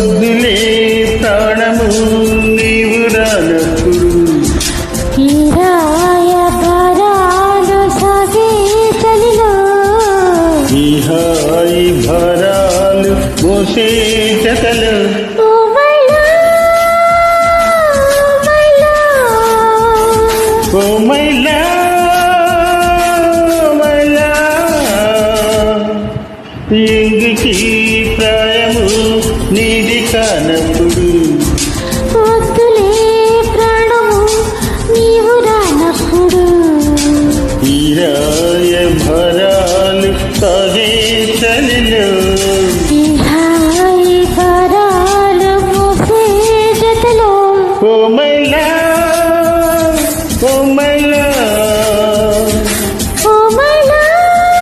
వద్దులే ప్రాణము నీవు రానప్పుడు ఈ హాయి భారాలు మోసే జతలు. కోమైలా ఇంగికి ప్రాయ కానప్పుడు వద్దులే ప్రాణము నీవు రానప్పుడు. ఈరాయ భరాలు కవే చలిలో Oh my love.